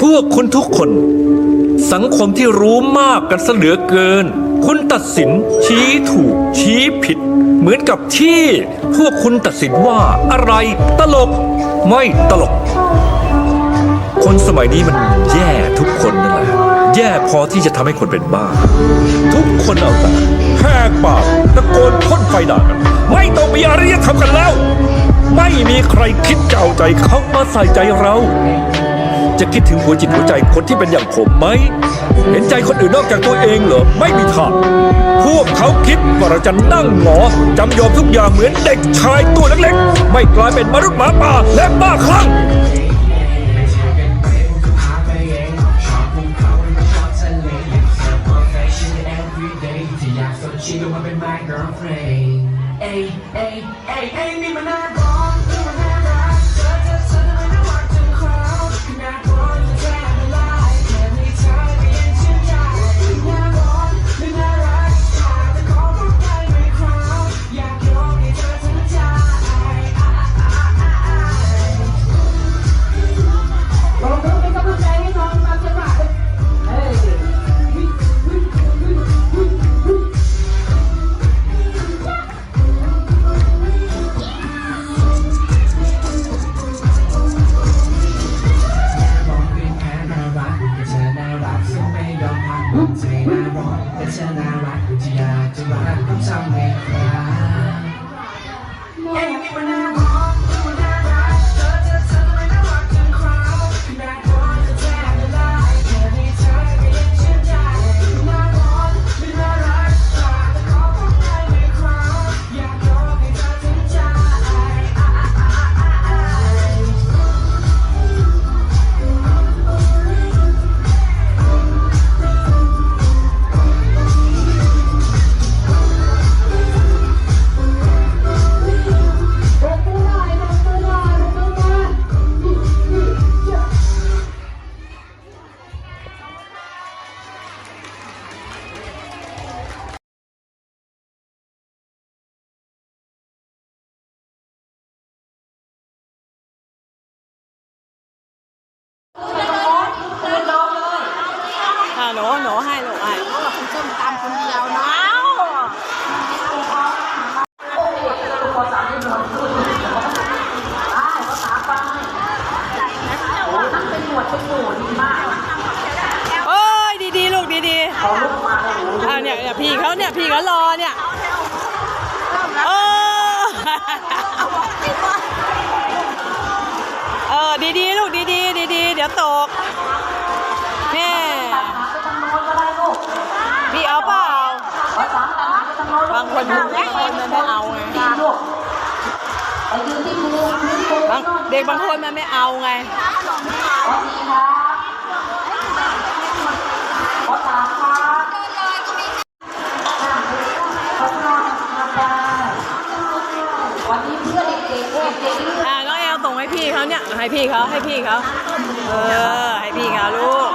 พวกคุณทุกคน สังคมที่รู้มากกันซะเหลือเกิน คุณตัดสินชี้ถูกชี้ผิด เหมือนกับที่ พวกคุณตัดสินว่าอะไรตลกไม่ตลก คนสมัยนี้มันแย่ทุกคนนั่นแหละแย่พอที่จะทำให้คนเป็นบ้า ทุกคนเอาแต่แหกปากตะโกนพ่นไฟด่ากัน ไม่ต้องมีอารยธรรมกันแล้ว ไม่มีใครคิดจะเอาใจเขามาใส่ใจเรา จะคิดถึงหัวจิตหัวใจคนที่เป็นอย่างผมไหม เห็นใจคนอื่นนอกจากตัวเองเหรอ ไม่มีทาง พวกเขาคิดว่าเราจะนั่งหงอจำยอมทุกอย่างเหมือนเด็กชายตัวเล็กๆ ไม่กลายเป็นมนุษย์หมาป่าและบ้าคลั่ง She don't wanna be my girlfriend. Ay, ay, ay, ay, นี่มันน่าร้อนนี่มันน่า ยอมพักหัวใจน่าร้ หนูหนูให้หนูให้คุณส้มตำคนเดียวเนาะโอ้ยดีๆลูกดีๆเอาเนี่ยเนี่ยพี่เขาเนี่ยพี่เขารอเนี่ยเออเออดีๆลูกดีๆดีๆเดี๋ยวตก บางคนบางคนมันไม่เอาไงบางเด็กบางคนมันไม่เอาไงอ่าน้องแอลส่งให้พี่เขาเนี่ย ให้พี่เขาให้พี่เขาเออ ให้พี่เขาลูก